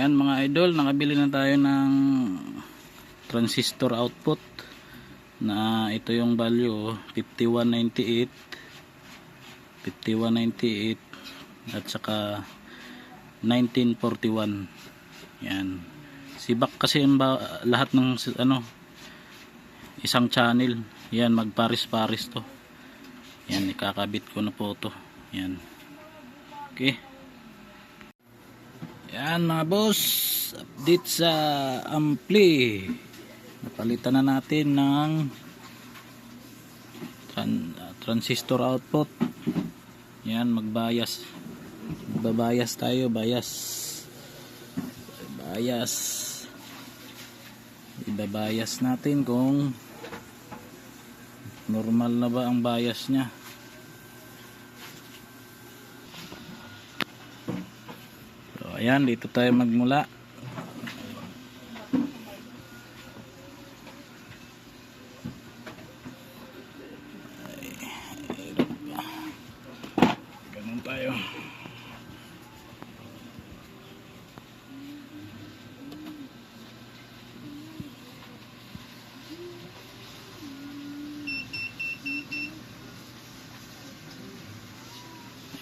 Ayan mga idol, nakabili na tayo ng transistor output na ito yung value oh, 5198 5198 at saka 1941 yan sibak kasi ang ba, lahat ng ano isang channel. Yan magparis paris to. Yan ikakabit ko na po to. Yan okay yan mga boss, update sa ampli. Napalitan na natin ng tran- transistor output. Yan, magbayas. Magbabayas tayo, bayas. Bayas. Ibabayas natin kung normal na ba ang bias niya. Ayan, dito tayo magmula. Ganun tayo.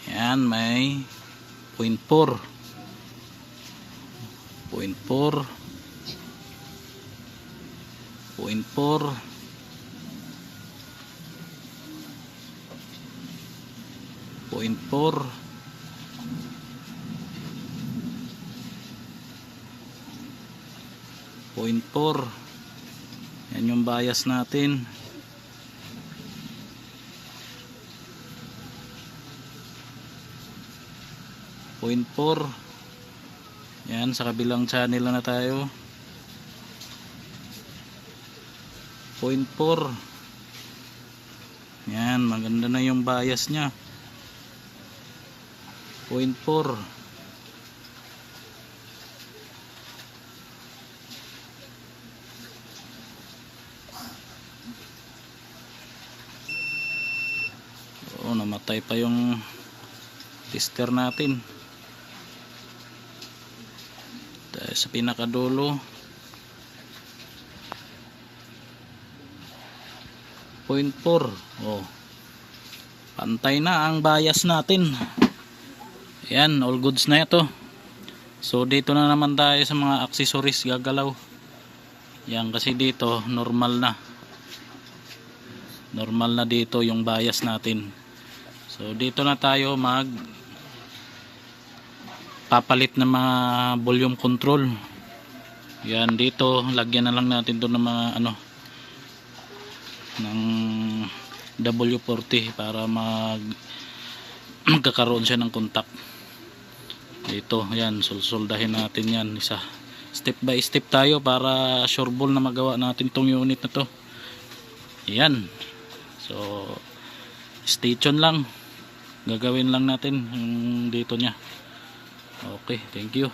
Ayan, may 0.4 point 4 point 4 point 4 point 4 yan yung bias natin. Point 4 yan, sa kabilang channel na, tayo. 0.4. Yan, maganda na yung bias niya. 0.4. Oo, namatay pa yung tester natin. Tayo sa pinakadulo. 0.4 oh. Pantay na ang bias natin. Yan all goods na ito. So dito na naman tayo sa mga accessories gagalaw. Yan kasi dito normal na. Normal na dito yung bias natin. So dito na tayo mag papalit ng mga volume control. Yan dito lagyan na lang natin doon ng mga ano ng W40 para mag magkakaroon siya ng contact. Dito yan sulsuldahin natin yan isa. Step by step tayo para sure ball na magawa natin tong unit na to. Yan. So stay lang. Gagawin lang natin yung dito nya Okay, thank you.